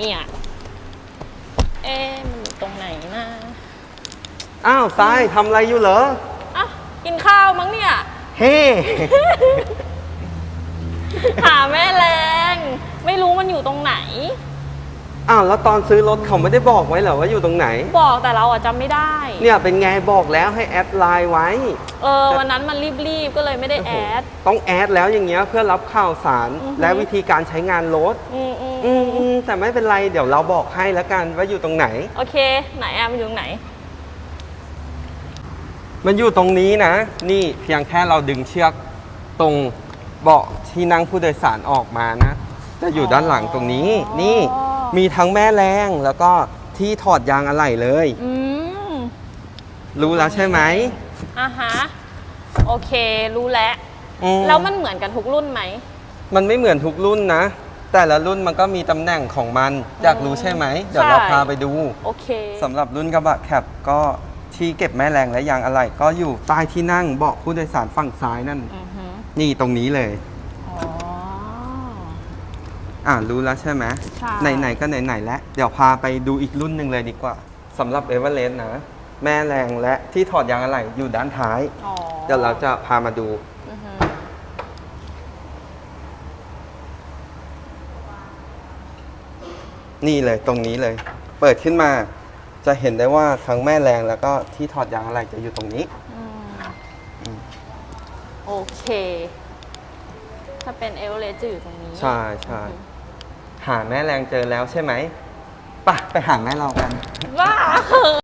เนี่ย เอ๊ะมันอยู่ตรงไหนนะอ้าวทรายทำอะไรอยู่เหรอ อะกินข้าวมั้งเนี่ย เฮ้ หาแม่แรง ไม่รู้มันอยู่ตรงไหน อ้าวแล้วตอนซื้อรถเขาไม่ได้บอกไว้เหรอว่าอยู่ตรงไหน บอกแต่เราอะจำไม่ได้ เนี่ยเป็นไงบอกแล้วให้แอดไลน์ไว้ เออ วันนั้นมันรีบๆ ก็เลยไม่ได้แอด ต้องแอดแล้วอย่างเงี้ยเพื่อรับข่าวสารอือฮึและวิธีการใช้งานรถ อืมอืมอืมอืม แต่ไม่เป็นไร เดี๋ยวเราบอกให้แล้วกันว่าอยู่ตรงไหน โอเค ไหนอะมันอยู่ตรงไหน มันอยู่ตรงนี้นะ นี่เพียงแค่เราดึงเชือกตรงเบาะที่นั่งผู้โดยสารออกมานะ จะอยู่ด้านหลังตรงนี้อ๋อนี่มีทั้งแม่แรงแล้วก็ที่ถอดยางอะไหล่เลย อืมรู้แล้วใช่ไหมอะฮะ โอเค รู้แล้ว อืแล้วมันเหมือนกันทุกรุ่นไหม มันไม่เหมือนทุกรุ่นนะ แต่ละรุ่นมันก็มีตำแหน่งของมัน อยากรู้ใช่ไหม เดี๋ยวเราใช่พาไปดูโอเคสำหรับรุ่นกระบะแคปก็ที่เก็บแม่แรงและยางอะไหล่ก็อยู่ใต้ที่นั่งเบาะผู้โดยสารฝั่งซ้ายนั่น อือฮึนี่ตรงนี้เลย อ๋อ อ่ารู้แล้วใช่ไหมใช่ ไหนๆก็ไหนๆแล้วเดี๋ยวพาไปดูอีกรุ่นหนึ่งเลยดีกว่าสำหรับเอเวอเรสต์นะ แม่แรงและที่ถอดยางอะไหล่อยู่ด้านท้าย อ๋อเดี๋ยวเราจะพามาดู อือฮึ นี่เลยตรงนี้เลย เปิดขึ้นมา จะเห็นได้ว่าทั้งแม่แรงแล้วก็ที่ถอดยางอะไหล่จะอยู่ตรงนี้อืมอืมโอเค ถ้าเป็นเอเวอเรสต์จะอยู่ตรงนี้ใช่ใช่หาแม่แรงเจอแล้วใช่ไหมไปะไปหาแม่เรากัน ว้า